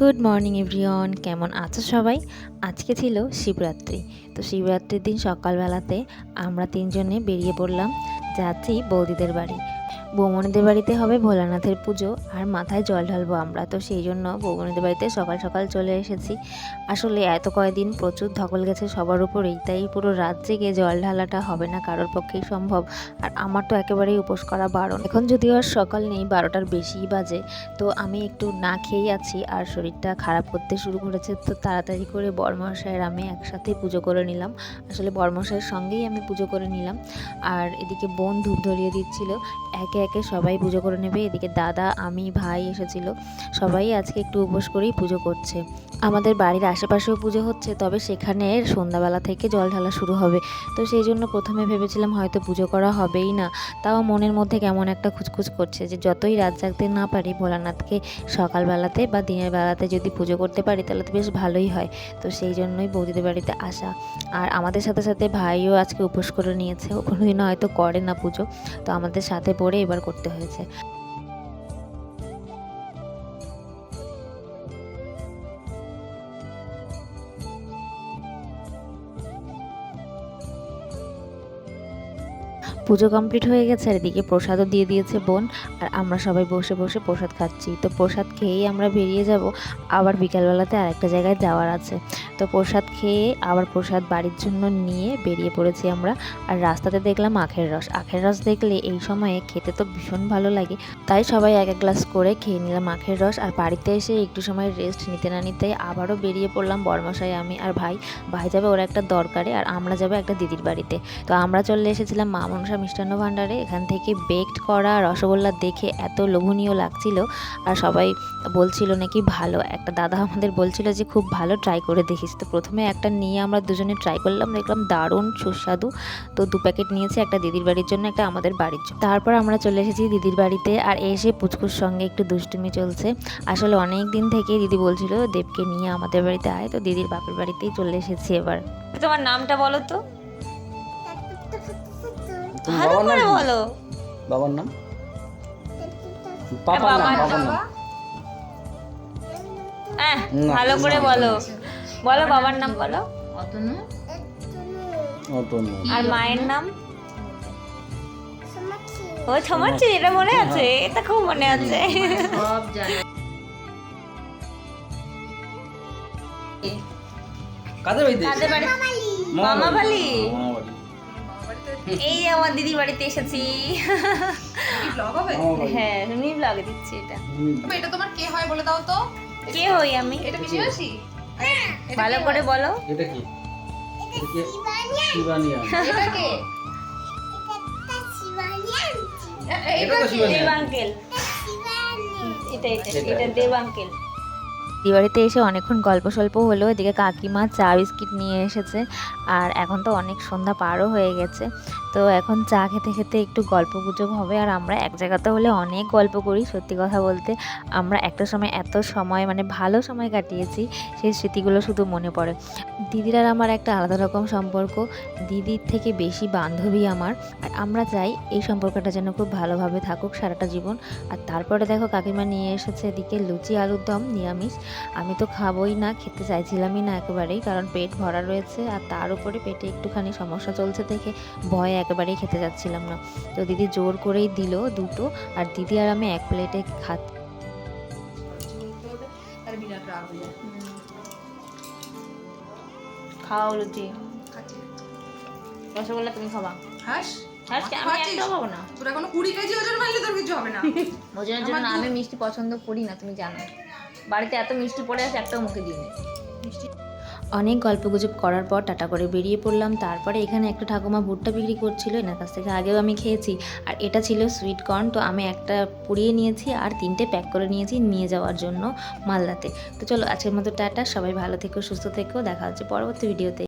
Good morning everyone, কেমন আছো সবাই? আজকে ছিল শিবরাত্রি। তো শিবরাত্রির দিন সকালবেলাতে আমরা তিনজনে বেরিয়ে পড়লাম, যাচ্ছি বৌদিদের বাড়ি। বৌমনিদের বাড়িতে হবে ভোলানাথের পুজো আর মাথায় জল ঢালবো আমরা। তো সেই জন্য বৌমনিদের বাড়িতে সকাল সকাল চলে এসেছি। আসলে এত কয়দিন প্রচুর ধকল গেছে সবার উপরেই, তাই পুরো রাত জেগে জল ঢালাটা হবে না কারোর পক্ষেই সম্ভব। আর আমার তো একেবারেই উপোস করা বারণ। এখন যদিও আর সকাল নেই, বারোটার বেশিই বাজে, তো আমি একটু না খেয়েই আছি আর শরীরটা খারাপ করতে শুরু করেছে, তো তাড়াতাড়ি করে বর্মশাইয়ের আমি একসাথে পুজো করে নিলাম। আসলে বর্মশাইয়ের সঙ্গেই আমি পুজো করে নিলাম। আর এদিকে বোন ধূপ ধরিয়ে দিচ্ছিল, একে একে সবাই পুজো করে নেবে। এদিকে দাদা, আমি, ভাই এসেছিল। সবাই আজকে একটু উপোস করেই পুজো করছে। আমাদের বাড়ির আশেপাশেও পুজো হচ্ছে, তবে সেখানে সন্ধ্যাবেলা থেকে জল ঢালা শুরু হবে। তো সেই জন্য প্রথমে ভেবেছিলাম হয়তো পুজো করা হবেই না। তাও মনের মধ্যে কেমন একটা খুচখুচ করছে যে, যতই রাত জাগতে না পারি, ভোলানাথকে সকালবেলাতে বা দিনের বেলাতে যদি পুজো করতে পারি, তাহলে তো বেশ ভালোই হয়। তো সেই জন্যই বৌদিদের বাড়িতে আসা। আর আমাদের সাথে সাথে ভাইও আজকে উপোস করে নিয়েছে। কোনোদিনও হয়তো করে না পুজো। তো আমাদের সাথে পড়ে এবার করতে হয়েছে। পুজো কমপ্লিট হয়ে গেছে, আর এদিকে প্রসাদও দিয়ে দিয়েছে বোন, আর আমরা সবাই বসে বসে প্রসাদ খাচ্ছি। তো প্রসাদ খেয়েই আমরা বেরিয়ে যাব, আবার বিকালবেলাতে আরেকটা জায়গায় যাওয়ার আছে। তো প্রসাদ খেয়ে আবার প্রসাদ বাড়ির জন্য নিয়ে বেরিয়ে পড়েছি আমরা, আর রাস্তাতে দেখলাম আখের রস। আখের রস দেখলে এই সময়ে খেতে তো ভীষণ ভালো লাগে, তাই সবাই এক এক গ্লাস করে খেয়ে নিলাম আখের রস, আর বাড়িতে এসে একটু সময় রেস্ট নিতে না নিতে আবারও বেরিয়ে পড়লাম বর্মশাই, আমি আর ভাই। ভাই যাবে ওরা একটা দরকারে, আর আমরা যাব একটা দিদির বাড়িতে। তো আমরা চলে এসেছিলাম মা মনসা মিষ্টান্ন ভাণ্ডারে এখান থেকে বেকড করা রসগোল্লা দেখে এত লোভনীয় লাগছিল। আর সবাই বলছিল নাকি ভালো। একটা দাদা আমাদের বলছিল যে খুব ভালো ট্রাই করে দেখিস। তো প্রথমে একটা নিয়ে আমরা দুজনে ট্রাই করলাম দেখলাম দারুণ সুস্বাদু। তো দু প্যাকেট নিয়েছি একটা দিদির বাড়ির জন্য একটা আমাদের বাড়ির জন্য। তারপর আমরা চলে এসেছি দিদির বাড়িতে আর এসে পুচকুর সঙ্গে একটু দুষ্টুমি চলছে। আসলে অনেক দিন থেকে দিদি বলছিল দেবকে নিয়ে আমাদের বাড়িতে আয়। তো দিদির বাপের বাড়িতেই চলে এসেছি এবার। তোমার নামটা বলো তো ভালো বাবার নাম কি? বলো। বাবার নাম? পাপার নাম বাবার বাবার নাম। হ্যাঁ না, ভালো করে না, বলো। বলো বাবার নাম বলো। আর মায়ের নাম? ও ছমাচ্ছি এটা মনে আছে? এটা খুব মনে আছে। কাদের বাড়িতে? কাদের বাড়ি? মামা বাড়ি মামা বাড়ি এই যে আমার দিদির বাড়িতে এসেছি। হ্যাঁ তুমি ব্লগে দিচ্ছি এটা। এটা তোমার কে হয় বলে দাও তো? কে হই আমি? এটা পিছিয়েছি ভালো করে বলো। এটা কি? এটা কি? এটা কে? এটা তো এটা এটা এটা, এটা বাড়িতে এসে অনেকক্ষণ গল্প সল্প হলো এদিকে কাকিমা চা বিস্কিট নিয়ে এসেছে। আর এখন তো অনেক সন্ধ্যা পারও হয়ে গেছে। তো এখন চা খেতে খেতে একটু গল্প গুজব হবে। আর আমরা এক জায়গাতে হলে অনেক গল্প করি, সত্যি কথা বলতে। আমরা একটা সময় এত সময় মানে ভালো সময় কাটিয়েছি সেই স্মৃতিগুলো শুধু মনে পড়ে। দিদির আর আমার একটা আলাদা রকম সম্পর্ক। দিদির থেকে বেশি বান্ধবী আমার। আর আমরা চাই এই সম্পর্কটা যেন খুব ভালোভাবে থাকুক সারাটা জীবন। আর তারপরে দেখো কাকিমা নিয়ে এসেছে এদিকে লুচি আলুর দম নিরামিষ। আমি তো খাবোই না খেতে চাইছিলামই না একেবারেই কারণ পেট ভরা রয়েছে আর তার উপরে পেটে একটুখানি সমস্যা চলছে দেখে ভয়ে একেবারেই খেতে যাচ্ছিলাম না। তো দিদি জোর করেই দিল দুটো আর দিদি আর আমি এক প্লেটে খাত তার বিরাট রাগ যায় খাও লুচি খাচ্ছি রসগোল্লা তুমি খাবা হাস ওজনের জন্য আমি মিষ্টি পছন্দ করি না তুমি জানো। বাড়িতে এত মিষ্টি পড়ে আছে, একটাও মুখে দিইনি। অনেক গল্পগুজব করার পর টাটা করে বেরিয়ে পড়লাম। তারপরে এখানে একটা ঠাকুমা ভুট্টা বিক্রি করছিল, এনার কাছ থেকে আগেও আমি খেয়েছি। আর এটা ছিল সুইট কর্ন তো আমি একটা পুড়িয়ে নিয়েছি আর তিনটে প্যাক করে নিয়েছি নিয়ে যাওয়ার জন্য মালদাতে। তো চলো আজকের মতো টাটা, সবাই ভালো থেকো, সুস্থ থেকো, দেখা হচ্ছে পরবর্তী ভিডিওতে